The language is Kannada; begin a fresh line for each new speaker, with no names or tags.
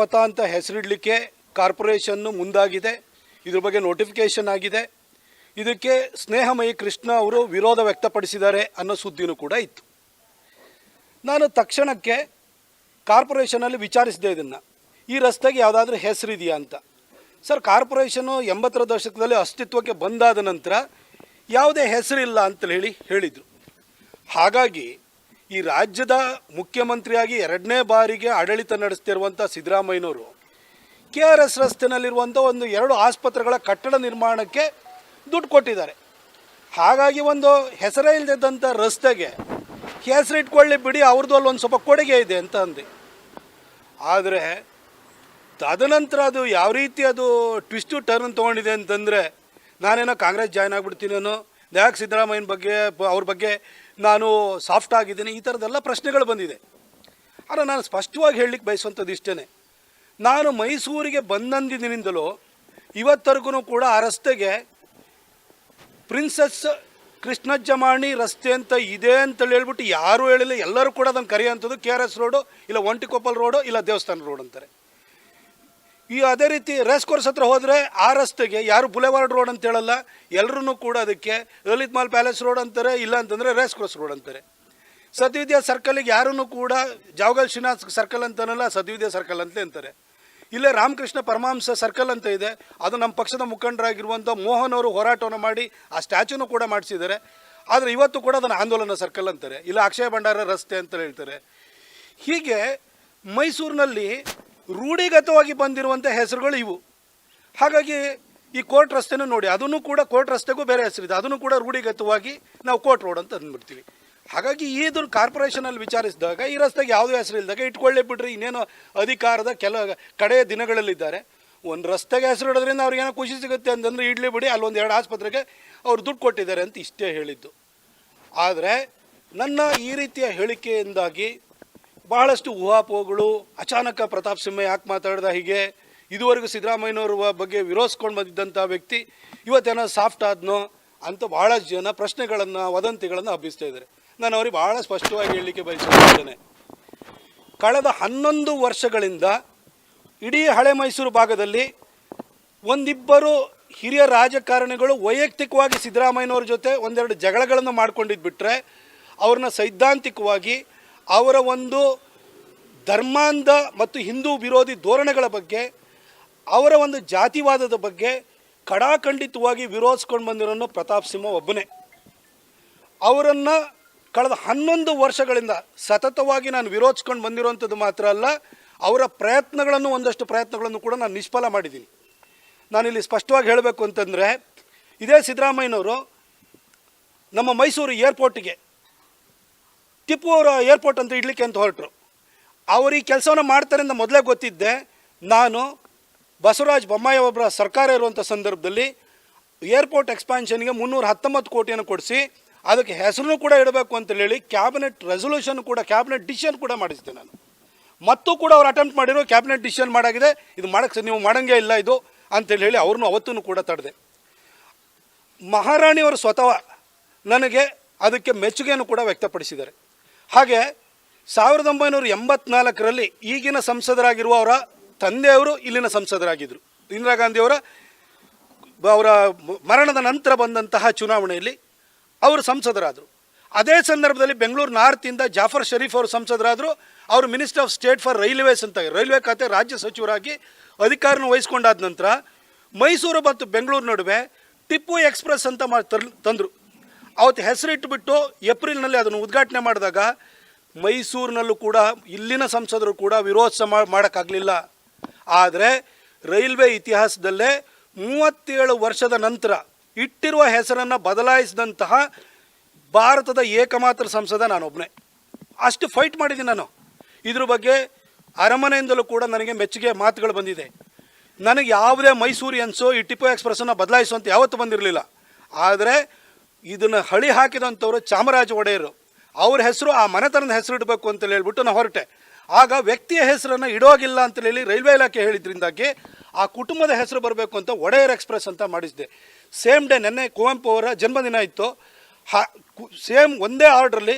ಪಥ ಅಂತ ಹೆಸರಿಡಲಿಕ್ಕೆ ಕಾರ್ಪೊರೇಷನ್ನು ಮುಂದಾಗಿದೆ. ಇದ್ರ ಬಗ್ಗೆ ನೋಟಿಫಿಕೇಷನ್ ಆಗಿದೆ. ಇದಕ್ಕೆ ಸ್ನೇಹಮಯಿ ಕೃಷ್ಣ ಅವರು ವಿರೋಧ ವ್ಯಕ್ತಪಡಿಸಿದ್ದಾರೆ ಅನ್ನೋ ಸುದ್ದಿನೂ ಕೂಡ ಇತ್ತು. ನಾನು ತಕ್ಷಣಕ್ಕೆ ಕಾರ್ಪೊರೇಷನಲ್ಲಿ ವಿಚಾರಿಸಿದೆ ಇದನ್ನು. ಈ ರಸ್ತೆಗೆ ಯಾವುದಾದ್ರೂ ಹೆಸರಿದೆಯಾ ಅಂತ. ಸರ್, ಕಾರ್ಪೊರೇಷನು ಎಂಬತ್ತರ ದಶಕದಲ್ಲಿ ಅಸ್ತಿತ್ವಕ್ಕೆ ಬಂದಾದ ನಂತರ ಯಾವುದೇ ಹೆಸರಿಲ್ಲ ಅಂತ ಹೇಳಿ ಹೇಳಿದರು. ಹಾಗಾಗಿ ಈ ರಾಜ್ಯದ ಮುಖ್ಯಮಂತ್ರಿಯಾಗಿ ಎರಡನೇ ಬಾರಿಗೆ ಆಡಳಿತ ನಡೆಸ್ತಿರುವಂಥ ಸಿದ್ದರಾಮಯ್ಯನವರು, ಕೆ ಆರ್ ಎಸ್ ರಸ್ತೆನಲ್ಲಿರುವಂಥ ಒಂದು ಎರಡು ಆಸ್ಪತ್ರೆಗಳ ಕಟ್ಟಡ ನಿರ್ಮಾಣಕ್ಕೆ ದುಡ್ಡು ಕೊಟ್ಟಿದ್ದಾರೆ. ಹಾಗಾಗಿ ಒಂದು ಹೆಸರೇ ಇಲ್ಲದಿದ್ದಂಥ ರಸ್ತೆಗೆ ಹೆಸರಿಟ್ಕೊಳ್ಳಿ ಬಿಡಿ ಅವ್ರದ್ದು ಅಲ್ಲಿ ಒಂದು ಸ್ವಲ್ಪ ಕೊಡುಗೆ ಇದೆ ಅಂತ ಅಂದೆ. ಆದರೆ ತದನಂತರ ಅದು ಯಾವ ರೀತಿ ಅದು ಟ್ವಿಸ್ಟು ಟರ್ನ್ ತೊಗೊಂಡಿದೆ ಅಂತಂದರೆ ನಾನೇನೋ ಕಾಂಗ್ರೆಸ್ ಜಾಯ್ನ್ ಆಗಿಬಿಡ್ತೀನೇನೋ ಯಾಕೆ ಸಿದ್ದರಾಮಯ್ಯನ ಬಗ್ಗೆ, ಅವ್ರ ಬಗ್ಗೆ ನಾನು ಸಾಫ್ಟ್ ಆಗಿದ್ದೀನಿ, ಈ ಥರದ್ದೆಲ್ಲ ಪ್ರಶ್ನೆಗಳು ಬಂದಿದೆ. ಆದರೆ ನಾನು ಸ್ಪಷ್ಟವಾಗಿ ಹೇಳಲಿಕ್ಕೆ ಬಯಸುವಂಥದ್ದು ಇಷ್ಟೇ ನಾನು ಮೈಸೂರಿಗೆ ಬಂದಂದಿನಿಂದಲೂ ಇವತ್ತರೆಗೂ ಕೂಡ ಆ ರಸ್ತೆಗೆ ಪ್ರಿನ್ಸಸ್ ಕೃಷ್ಣಜ್ಜಮಾಣಿ ರಸ್ತೆ ಅಂತ ಇದೆ ಅಂತೇಳಿ ಹೇಳ್ಬಿಟ್ಟು ಯಾರೂ ಹೇಳಿಲ್ಲ. ಎಲ್ಲರೂ ಕೂಡ ಅದನ್ನು ಕರೆಯುವಂಥದ್ದು ಕೆ ಆರ್ ಎಸ್ ರೋಡು, ಇಲ್ಲ ಒಂಟಿಕೊಪ್ಪಲ್ ರೋಡು, ಇಲ್ಲ ದೇವಸ್ಥಾನ ರೋಡ್ ಅಂತಾರೆ. ಈ ಅದೇ ರೀತಿ ರೇಸ್ ಕೋರ್ಸ್ ಹತ್ರ ಹೋದರೆ ಆ ರಸ್ತೆಗೆ ಯಾರು ಬುಲೆವಾರ್ಡ್ ರೋಡ್ ಅಂತ ಹೇಳಲ್ಲ ಎಲ್ಲರೂ ಕೂಡ ಅದಕ್ಕೆ ಲಲಿತ್ ಮಾಲ್ ಪ್ಯಾಲೇಸ್ ರೋಡ್ ಅಂತಾರೆ, ಇಲ್ಲ ಅಂತಂದರೆ ರೇಸ್ ಕೋರ್ಸ್ ರೋಡ್ ಅಂತಾರೆ. ಸದ್ವಿದ್ಯಾ ಸರ್ಕಲಿಗೆ ಯಾರೂ ಕೂಡ ಜಾವಗಲ್ ಶ್ರೀನಾಥ್ ಸರ್ಕಲ್ ಅಂತನಲ್ಲ, ಸದ್ವಿದ್ಯಾ ಸರ್ಕಲ್ ಅಂತಲೇ ಅಂತಾರೆ. ಇಲ್ಲೇ ರಾಮಕೃಷ್ಣ ಪರಮಹಂಸ ಸರ್ಕಲ್ ಅಂತ ಇದೆ, ಅದು ನಮ್ಮ ಪಕ್ಷದ ಮುಖಂಡರಾಗಿರುವಂಥ ಮೋಹನ್ ಅವರು ಹೋರಾಟವನ್ನು ಮಾಡಿ ಆ ಸ್ಟ್ಯಾಚ್ಯೂನು ಕೂಡ ಮಾಡಿಸಿದ್ದಾರೆ. ಆದರೆ ಇವತ್ತು ಕೂಡ ಅದನ್ನು ಆಂದೋಲನ ಸರ್ಕಲ್ ಅಂತಾರೆ. ಇಲ್ಲ ಅಕ್ಷಯ ಭಂಡಾರ ರಸ್ತೆ ಅಂತ ಹೇಳ್ತಾರೆ. ಹೀಗೆ ಮೈಸೂರಿನಲ್ಲಿ ರೂಢಿಗತವಾಗಿ ಬಂದಿರುವಂಥ ಹೆಸರುಗಳು ಇವು. ಹಾಗಾಗಿ ಈ ಕೋರ್ಟ್ ರಸ್ತೆನೂ ನೋಡಿ, ಅದನ್ನು ಕೂಡ ಕೋರ್ಟ್ ರಸ್ತೆಗೂ ಬೇರೆ ಹೆಸರಿದೆ ಅದನ್ನು ಕೂಡ ರೂಢಿಗತವಾಗಿ ನಾವು ಕೋರ್ಟ್ ರೋಡ್ ಅಂತ ಅಂದ್ಬಿಡ್ತೀವಿ. ಹಾಗಾಗಿ ಇದನ್ನು ಕಾರ್ಪೊರೇಷನಲ್ಲಿ ವಿಚಾರಿಸಿದಾಗ, ಈ ರಸ್ತೆಗೆ ಯಾವುದೇ ಹೆಸರು ಇಲ್ದಾಗ ಇಟ್ಕೊಳ್ಳಿ ಬಿಡ್ರಿ. ಇನ್ನೇನು ಅಧಿಕಾರದ ಕೆಲ ಕಡೆಯ ದಿನಗಳಲ್ಲಿದ್ದಾರೆ. ಒಂದು ರಸ್ತೆಗೆ ಹೆಸರು ಇಡೋದ್ರಿಂದ ಅವ್ರಿಗೇನೋ ಖುಷಿ ಸಿಗುತ್ತೆ ಅಂತಂದ್ರೆ ಇಡ್ಲಿ ಬಿಡಿ, ಅಲ್ಲೊಂದು ಎರಡು ಆಸ್ಪತ್ರೆಗೆ ಅವ್ರು ದುಡ್ಡು ಕೊಟ್ಟಿದ್ದಾರೆ ಅಂತ ಇಷ್ಟೇ ಹೇಳಿದ್ದು. ಆದರೆ ನನ್ನ ಈ ರೀತಿಯ ಹೇಳಿಕೆಯಿಂದಾಗಿ ಬಹಳಷ್ಟು ಊಹಾಪೋಹಗಳು ಅಚಾನಕ ಪ್ರತಾಪ್ ಸಿಂಹ ಯಾಕೆ ಮಾತಾಡ್ದ ಹೀಗೆ, ಇದುವರೆಗೂ ಸಿದ್ದರಾಮಯ್ಯನವ್ರ ಬಗ್ಗೆ ವಿರೋಧಿಸ್ಕೊಂಡು ಬಂದಿದ್ದಂಥ ವ್ಯಕ್ತಿ, ಇವತ್ತೇನೋ ಸಾಫ್ಟ್ ಆದನೋ ಅಂತ ಭಾಳ ಜನ ಪ್ರಶ್ನೆಗಳನ್ನು, ವದಂತಿಗಳನ್ನು ಹಬ್ಬಿಸ್ತಾ ಇದ್ದಾರೆ. ನಾನು ಅವ್ರಿಗೆ ಭಾಳ ಸ್ಪಷ್ಟವಾಗಿ ಹೇಳಲಿಕ್ಕೆ ಬಯಸುತ್ತೇನೆ ಕಳೆದ ಹನ್ನೊಂದು ವರ್ಷಗಳಿಂದ ಇಡೀ ಹಳೆ ಮೈಸೂರು ಭಾಗದಲ್ಲಿ ಒಂದಿಬ್ಬರು ಹಿರಿಯ ರಾಜಕಾರಣಿಗಳು ವೈಯಕ್ತಿಕವಾಗಿ ಸಿದ್ದರಾಮಯ್ಯನವ್ರ ಜೊತೆ ಒಂದೆರಡು ಜಗಳಗಳನ್ನು ಮಾಡ್ಕೊಂಡಿದ್ದು ಬಿಟ್ಟರೆ ಅವ್ರನ್ನ ಸೈದ್ಧಾಂತಿಕವಾಗಿ ಅವರ ಒಂದು ಧರ್ಮಾಂಧ ಮತ್ತು ಹಿಂದೂ ವಿರೋಧಿ ಧೋರಣೆಗಳ ಬಗ್ಗೆ, ಅವರ ಒಂದು ಜಾತಿವಾದದ ಬಗ್ಗೆ ಕಡಾಖಂಡಿತವಾಗಿ ವಿರೋಧಿಸ್ಕೊಂಡು ಬಂದಿರೋನು ಪ್ರತಾಪ್ ಸಿಂಹ ಒಬ್ಬನೇ. ಅವರನ್ನು ಕಳೆದ ಹನ್ನೊಂದು ವರ್ಷಗಳಿಂದ ಸತತವಾಗಿ ನಾನು ವಿರೋಧಿಸ್ಕೊಂಡು ಬಂದಿರುವಂಥದ್ದು ಮಾತ್ರ ಅಲ್ಲ, ಅವರ ಪ್ರಯತ್ನಗಳನ್ನು, ಒಂದಷ್ಟು ಪ್ರಯತ್ನಗಳನ್ನು ಕೂಡ ನಾನು ನಿಷ್ಫಲ ಮಾಡಿದ್ದೀನಿ. ನಾನಿಲ್ಲಿ ಸ್ಪಷ್ಟವಾಗಿ ಹೇಳಬೇಕು ಅಂತಂದರೆ, ಇದೇ ಸಿದ್ದರಾಮಯ್ಯನವರು ನಮ್ಮ ಮೈಸೂರು ಏರ್ಪೋರ್ಟಿಗೆ ಟಿಪ್ಪು ಅವರು ಏರ್ಪೋರ್ಟ್ ಅಂತ ಇಡ್ಲಿಕ್ಕೆ ಅಂತ ಹೊರಟರು. ಅವರು ಈ ಕೆಲಸವನ್ನು ಮಾಡ್ತಾರೆ ಅಂತ ಮೊದಲೇ ಗೊತ್ತಿದ್ದೆ. ನಾನು ಬಸವರಾಜ ಬೊಮ್ಮಾಯಿ ಒಬ್ಬರ ಸರ್ಕಾರ ಇರುವಂಥ ಸಂದರ್ಭದಲ್ಲಿ ಏರ್ಪೋರ್ಟ್ ಎಕ್ಸ್ಪಾನ್ಷನ್ಗೆ ಮುನ್ನೂರ ಹತ್ತೊಂಬತ್ತು ಕೋಟಿಯನ್ನು ಕೊಡಿಸಿ, ಅದಕ್ಕೆ ಹೆಸರನ್ನು ಕೂಡ ಇಡಬೇಕು ಅಂತ ಹೇಳಿ ಕ್ಯಾಬಿನೆಟ್ ರೆಸೊಲ್ಯೂಷನ್ ಕೂಡ ಕ್ಯಾಬಿನೆಟ್ ಡಿಸಿಷನ್ ಕೂಡ ಮಾಡಿಸಿದೆ ನಾನು. ಮತ್ತು ಕೂಡ ಅವ್ರು ಅಟೆಂಪ್ಟ್ ಮಾಡಿರೋ ಕ್ಯಾಬಿನೆಟ್ ಡಿಸಿಷನ್ ಮಾಡಾಗಿದೆ. ಇದು ಮಾಡಕ್ಕೆ ನೀವು ಮಾಡೋಂಗೇ ಇಲ್ಲ ಇದು ಅಂತೇಳಿ ಹೇಳಿ ಅವ್ರನ್ನೂ ಅವತ್ತೂ ಕೂಡ ತಡೆದೆ. ಮಹಾರಾಣಿಯವರು ಸ್ವತಃ ನನಗೆ ಅದಕ್ಕೆ ಮೆಚ್ಚುಗೆಯನ್ನು ಕೂಡ ವ್ಯಕ್ತಪಡಿಸಿದ್ದಾರೆ. ಹಾಗೆ ಸಾವಿರದ ಒಂಬೈನೂರ ಎಂಬತ್ನಾಲ್ಕರಲ್ಲಿ ಈಗಿನ ಸಂಸದರಾಗಿರುವ ಅವರ ತಂದೆಯವರು ಇಲ್ಲಿನ ಸಂಸದರಾಗಿದ್ದರು. ಇಂದಿರಾ ಗಾಂಧಿಯವರ ಅವರ ಮರಣದ ನಂತರ ಬಂದಂತಹ ಚುನಾವಣೆಯಲ್ಲಿ ಅವರು ಸಂಸದರಾದರು. ಅದೇ ಸಂದರ್ಭದಲ್ಲಿ ಬೆಂಗಳೂರು ನಾರ್ತಿಂದ ಜಾಫರ್ ಶರೀಫ್ ಅವರು ಸಂಸದರಾದರು. ಅವರು minister of state for railways ಅಂತ ರೈಲ್ವೆ ಖಾತೆ ರಾಜ್ಯ ಸಚಿವರಾಗಿ ಅಧಿಕಾರನ ವಹಿಸ್ಕೊಂಡಾದ ನಂತರ ಮೈಸೂರು ಮತ್ತು ಬೆಂಗಳೂರು ನಡುವೆ ಟಿಪ್ಪು ಎಕ್ಸ್ಪ್ರೆಸ್ ಅಂತ ತಂದರು. ಅವತ್ತು ಹೆಸರಿಟ್ಟುಬಿಟ್ಟು ಏಪ್ರಿಲ್ನಲ್ಲಿ ಅದನ್ನು ಉದ್ಘಾಟನೆ ಮಾಡಿದಾಗ ಮೈಸೂರಿನಲ್ಲೂ ಕೂಡ ಇಲ್ಲಿನ ಸಂಸದರು ಕೂಡ ವಿರೋಧ ಮಾಡೋಕ್ಕಾಗಲಿಲ್ಲ. ಆದರೆ ರೈಲ್ವೆ ಇತಿಹಾಸದಲ್ಲೇ ಮೂವತ್ತೇಳು ವರ್ಷದ ನಂತರ ಇಟ್ಟಿರುವ ಹೆಸರನ್ನು ಬದಲಾಯಿಸಿದಂತಹ ಭಾರತದ ಏಕಮಾತ್ರ ಸಂಸದ ನಾನೊಬ್ಬನೇ ಅಷ್ಟು ಫೈಟ್ ಮಾಡಿದ್ದೀನಿ ನಾನು. ಇದ್ರ ಬಗ್ಗೆ ಅರಮನೆಯಿಂದಲೂ ಕೂಡ ನನಗೆ ಮೆಚ್ಚುಗೆ ಮಾತುಗಳು ಬಂದಿದೆ. ನನಗೆ ಯಾವುದೇ ಮೈಸೂರಿಯನ್ಸು ಈ ಟಿಪ್ಪು ಎಕ್ಸ್ಪ್ರೆಸ್ಸನ್ನು ಬದಲಾಯಿಸುವಂತ ಯಾವತ್ತೂ ಬಂದಿರಲಿಲ್ಲ. ಆದರೆ ಇದನ್ನು ಹಳಿ ಹಾಕಿದಂಥವ್ರು ಚಾಮರಾಜ ಒಡೆಯರು. ಅವ್ರ ಹೆಸರು ಆ ಮನೆತನದ ಹೆಸರು ಇಡಬೇಕು ಅಂತ ಹೇಳ್ಬಿಟ್ಟು ನಾನು ಹೊರಟೆ. ಆಗ ವ್ಯಕ್ತಿಯ ಹೆಸರನ್ನು ಇಡೋಗಿಲ್ಲ ಅಂತ ಹೇಳಿ ರೈಲ್ವೆ ಇಲಾಖೆ ಹೇಳಿದ್ರಿಂದಾಗಿ ಆ ಕುಟುಂಬದ ಹೆಸರು ಬರಬೇಕು ಅಂತ ಒಡೆಯರ್ ಎಕ್ಸ್ಪ್ರೆಸ್ ಅಂತ ಮಾಡಿಸಿದೆ ಸೇಮ್ ಡೇ ನೆನ್ನೆ ಕುವೆಂಪು ಅವರ ಜನ್ಮದಿನ ಇತ್ತು. ಹಾ ಸೇಮ್ ಒಂದೇ ಆರ್ಡ್ರಲ್ಲಿ